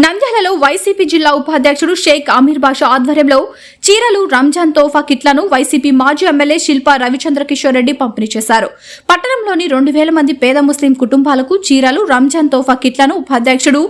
నంద్యాలలో వైసీపీ జిల్లా ఉపాధ్యక్షుడు షేక్ అమీర్ బాషా ఆధ్వర్యంలో చీరలు రంజాన్ తోఫా కిట్లను వైసీపీ మాజీ ఎమ్మెల్యే శిల్పా రవిచంద్ర కిషోర్ రెడ్డి పంపిణీ చేశారు. పట్టణంలోని రెండు వేల మంది పేద ముస్లిం కుటుంబాలకు చీరలు రంజాన్ తోఫా కిట్లను ఉపాధ్యక్షుడు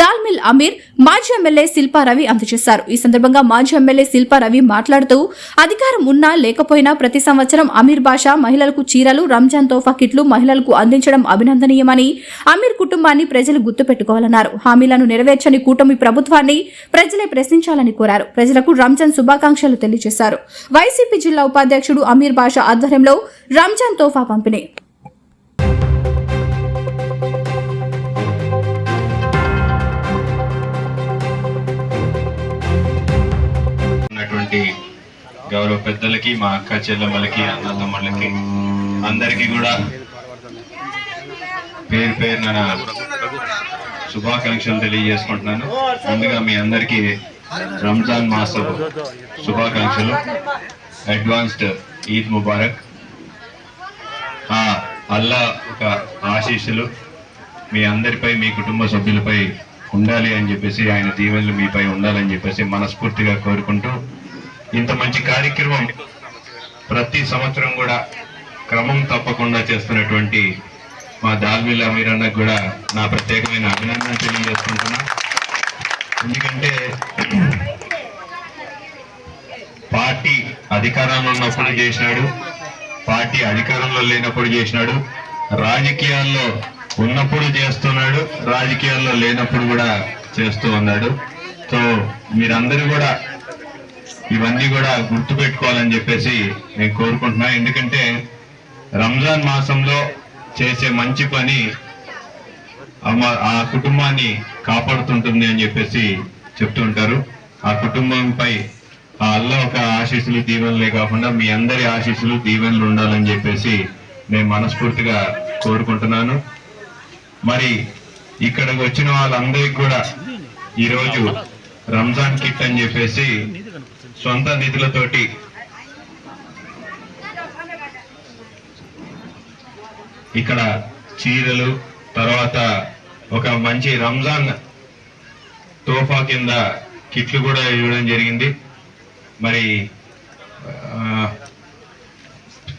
దాల్మిల్ అమీర్ మాజీ ఎమ్మెల్యే శిల్పా రవి అందజేశారు. ఈ సందర్భంగా మాజీ ఎమ్మెల్యే శిల్పా రవి మాట్లాడుతూ అధికారం ఉన్నా లేకపోయినా ప్రతి సంవత్సరం అమీర్ భాష మహిళలకు చీరలు రంజాన్ తోఫా కిట్లు మహిళలకు అందించడం అభినందనీయమని అమీర్ కుటుంబాన్ని ప్రజలు గుర్తుపెట్టుకోవాలన్నారు. హామీలను నెరవేర్చని కూటమి ప్రభుత్వాన్ని ప్రజలే ప్రశ్నించాలని కోరారు. ప్రజలకు రంజాన్ శుభాకాంక్షలు తెలియజేశారు. వైసీపీ జిల్లా ఉపాధ్యక్షుడు అమీర్ బాషా ఆధ్వర్యంలో రంజాన్ తోఫా పంపిణీ. ఉన్నటువంటి గౌరవ పెద్దలకి మా అక్క చెల్లెమ్మలకి అన్నతమ్ముళ్ళకి అందరికీ కూడా పేరు పేరు నా శుభాకాంక్షలు తెలియజేసుకుంటున్నాను. ముందుగా మీ అందరికీ రంజాన్ మాసం శుభాకాంక్షలు. అడ్వాన్స్డ్ ఈద్ ముబారక్ ఆ అల్లా ఒక ఆశీస్సులు. మీ అందరిపై మీ కుటుంబ సభ్యులపై ఉండాలి అని చెప్పేసి ఆయన దీవెనలు మీపై ఉండాలని చెప్పేసి మనస్ఫూర్తిగా కోరుకుంటూ ఇంత మంచి కార్యక్రమం ప్రతి సంవత్సరం కూడా క్రమం తప్పకుండా చేస్తున్నటువంటి మా దాల్మిల్ అమీర్ అన్నకు కూడా నా ప్రత్యేకమైన అభినందన తెలియజేసుకుంటున్నా. ఎందుకంటే పార్టీ అధికారంలో ఉన్నప్పుడు చేసినాడు. పార్టీ అధికారంలో లేనప్పుడు చేసినాడు. రాజకీయాల్లో ఉన్నప్పుడు చేస్తున్నాడు. రాజకీయాల్లో లేనప్పుడు కూడా చేస్తూ ఉన్నాడు. సో మీరందరూ కూడా ఇవన్నీ కూడా గుర్తుపెట్టుకోవాలని చెప్పేసి నేను కోరుకుంటున్నా. ఎందుకంటే రంజాన్ మాసంలో చేసే మంచి పని ఆ కుటుంబాన్ని కాపాడుతుంటుంది అని చెప్పేసి చెప్తుంటారు ఆ కుటుంబంపై ఆ అల్లా ఒక ఆశీస్సులు దీవెనలే కాకుండా మీ అందరి ఆశీస్సులు దీవెనలు ఉండాలని చెప్పేసి నేను మనస్ఫూర్తిగా కోరుకుంటున్నాను. మరి ఇక్కడికి వచ్చిన వాళ్ళందరికీ కూడా ఈరోజు రంజాన్ కిట్ అని చెప్పేసి సొంత నిధులతోటి ఇక్కడ చీరలు తర్వాత ఒక మంచి రంజాన్ తోఫా కింద కిట్లు కూడా ఇవ్వడం జరిగింది. మరి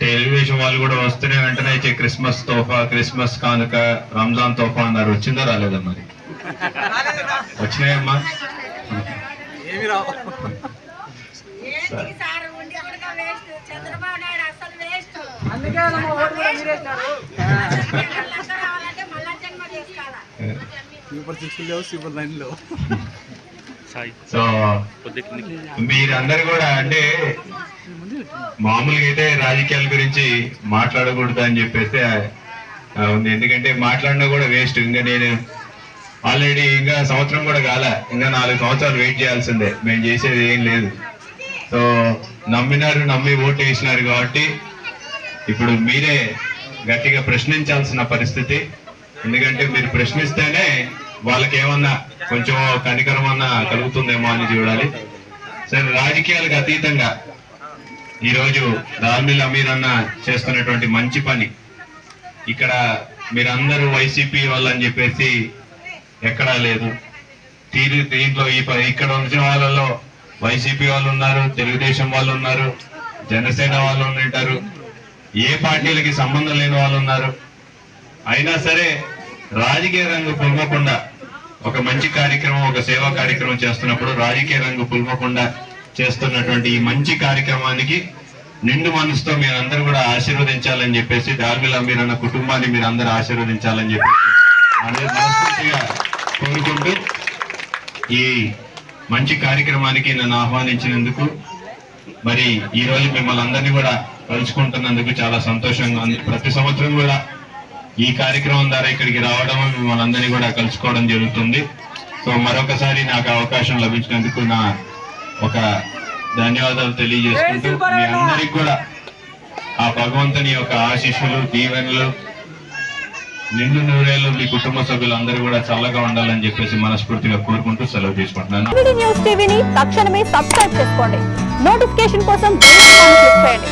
టెలివిజన్ వాళ్ళు కూడా వస్తూనే వెంటనే ఇచ్చే క్రిస్మస్ తోఫా క్రిస్మస్ కానుక రంజాన్ తోఫా అన్నారు. వచ్చిందా రాలేదా మరి? వచ్చినాయమ్మా? ఏంటి సార్. ఉండి ఎక్కడికో వేస్ట్ చంద్రబాబు నాయుడు అసలు వేస్ట్ అందుకే సూపర్ సిక్స్ లేవు సూపర్ నైన్ లేవు సో మీరందరూ కూడా అంటే మామూలుగా అయితే రాజకీయాల గురించి మాట్లాడకూడదు అని చెప్పేసి ఆ, ఉంది. ఎందుకంటే మాట్లాడినా కూడా వేస్ట్ ఇంకా నేను ఆల్రెడీ ఇంకా సంవత్సరం కూడా కాల. ఇంకా నాలుగు సంవత్సరాలు వెయిట్ చేయాల్సిందే. మేము చేసేది ఏం లేదు. సో నమ్మినారు నమ్మి ఓటు వేసినారు కాబట్టి ఇప్పుడు మీరే గట్టిగా ప్రశ్నించాల్సిన పరిస్థితి. ఎందుకంటే మీరు ప్రశ్నిస్తేనే వాళ్ళకి ఏమన్నా కొంచెం కనికరం అన్నా కలుగుతుందేమో అని చూడాలి. సరే రాజకీయాలకు అతీతంగా ఈరోజు దాల్మిల్ అమీర్ అన్న చేస్తున్నటువంటి మంచి పని. ఇక్కడ మీరందరూ వైసీపీ వాళ్ళని చెప్పేసి ఎక్కడా లేదు. తీరు దీంట్లో ఈ ఇక్కడ ఉంచిన వాళ్ళలో వైసీపీ వాళ్ళు ఉన్నారు తెలుగుదేశం వాళ్ళు ఉన్నారు జనసేన వాళ్ళు ఉంటారు. ఏ పార్టీలకి సంబంధం లేని వాళ్ళు ఉన్నారు. అయినా సరే రాజకీయ రంగు పొంగకుండా ఒక మంచి కార్యక్రమం ఒక సేవా కార్యక్రమం చేస్తున్నప్పుడు రాజకీయ రంగు పుల్మకుండా చేస్తున్నటువంటి ఈ మంచి కార్యక్రమానికి నిండు మనసుతో మీరందరూ కూడా ఆశీర్వదించాలని చెప్పేసి దాల్మిల్ మీరు అన్న కుటుంబాన్ని మీరందరూ ఆశీర్వదించాలని చెప్పేసి మనస్ఫూర్తిగా కోరుకుంటూ ఈ మంచి కార్యక్రమానికి నన్ను ఆహ్వానించినందుకు మరి ఈ రోజు మిమ్మల్ని అందరినీ కూడా కలుసుకుంటున్నందుకు చాలా సంతోషంగా ఉంది. ప్రతి సంవత్సరం కూడా ఈ కార్యక్రమం ద్వారా ఇక్కడికి రావడం మిమ్మల్ని అందరినీ కూడా కలుసుకోవడం జరుగుతుంది. సో మరొకసారి నాకు అవకాశం లభించినందుకు నా ఒక ధన్యవాదాలు తెలియజేసుకుంటూ మీ అందరికి కూడా ఆ భగవంతుని యొక్క ఆశీస్సులు దీవెనలు నిండు నూరేళ్ళు మీ కుటుంబ సభ్యులందరూ కూడా చల్లగా ఉండాలని చెప్పేసి మనస్ఫూర్తిగా కోరుకుంటూ సెలవు తీసుకుంటున్నాను. టీవీ న్యూస్ టీవీని తక్షణమే సబ్స్క్రైబ్ చేసుకోండి. నోటిఫికేషన్ కోసం క్లిక్ చేయండి.